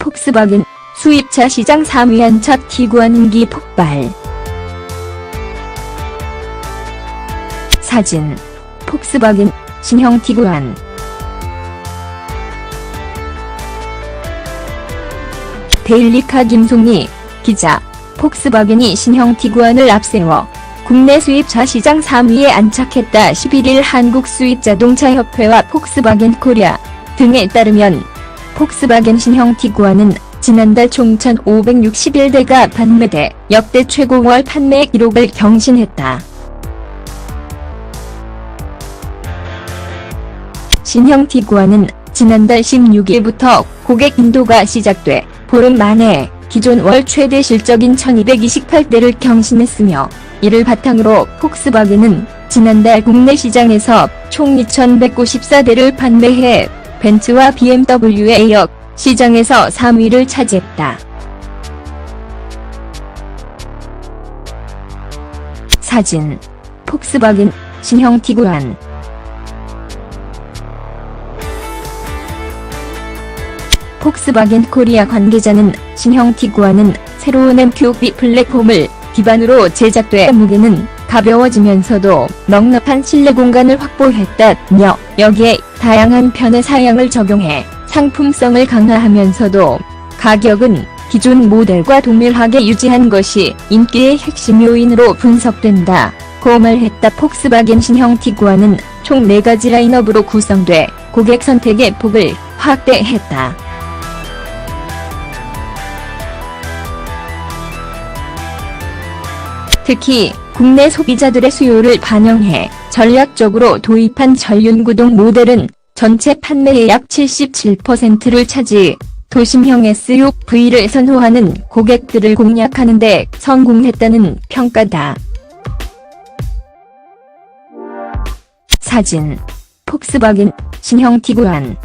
폭스바겐 수입차 시장 3위 안착 티구안 인기 폭발. 사진 폭스바겐 신형 티구안 데일리카 김송희 기자 폭스바겐이 신형 티구안을 앞세워 국내 수입차 시장 3위에 안착했다 11일 한국 수입자동차협회와 폭스바겐 코리아 등에 따르면 폭스바겐 신형 티구안은 지난달 총 1,561대가 판매돼 역대 최고 월 판매 기록을 경신했다. 신형 티구안은 지난달 16일부터 고객 인도가 시작돼 보름 만에 기존 월 최대 실적인 1228대를 경신했으며 이를 바탕으로 폭스바겐은 지난달 국내 시장에서 총 2194대를 판매해 벤츠와 BMW에 이어 시장에서 3위를 차지했다. 사진 폭스바겐 신형 티구안 폭스바겐 코리아 관계자는 신형 티구안은 새로운 MQB 플랫폼을 기반으로 제작돼 무게는 가벼워지면서도 넉넉한 실내 공간을 확보했다며 여기에 다양한 편의 사양을 적용해 상품성을 강화하면서도 가격은 기존 모델과 동일하게 유지한 것이 인기의 핵심 요인으로 분석된다. 고 말했다 폭스바겐 신형 티구안은 총 4가지 라인업으로 구성돼 고객 선택의 폭을 확대했다. 특히 국내 소비자들의 수요를 반영해 전략적으로 도입한 전륜구동 모델은 전체 판매의 약 77%를 차지, 도심형 SUV를 선호하는 고객들을 공략하는 데 성공했다는 평가다. 사진 폭스바겐 신형 티구안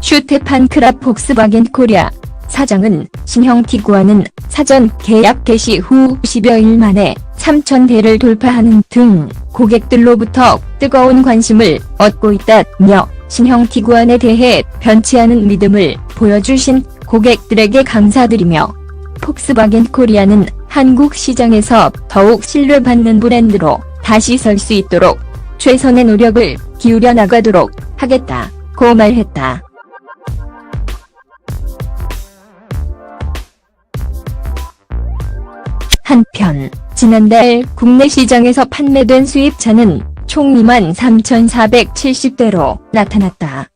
슈테판 크랍 폭스바겐 코리아 사장은 신형 티구안은 사전 계약 개시 후 10여일 만에 3,000대를 돌파하는 등 고객들로부터 뜨거운 관심을 얻고 있다며 신형 티구안에 대해 변치 않은 믿음을 보여주신 고객들에게 감사드리며 폭스바겐 코리아는 한국 시장에서 더욱 신뢰받는 브랜드로 다시 설 수 있도록 최선의 노력을 기울여 나가도록 하겠다 고 말했다. 한편 지난달 국내 시장에서 판매된 수입차는 총 23,470대로 나타났다.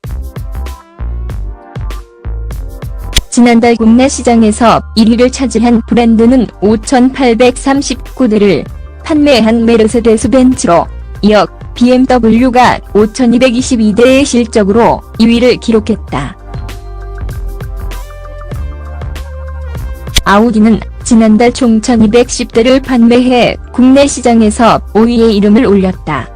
지난달 국내 시장에서 1위를 차지한 브랜드는 5,839대를 판매한 메르세데스 벤츠로 이어 BMW가 5,222대의 실적으로 2위를 기록했다. 아우디는 지난달 총 1210대를 판매해 국내 시장에서 5위에 이름을 올렸다.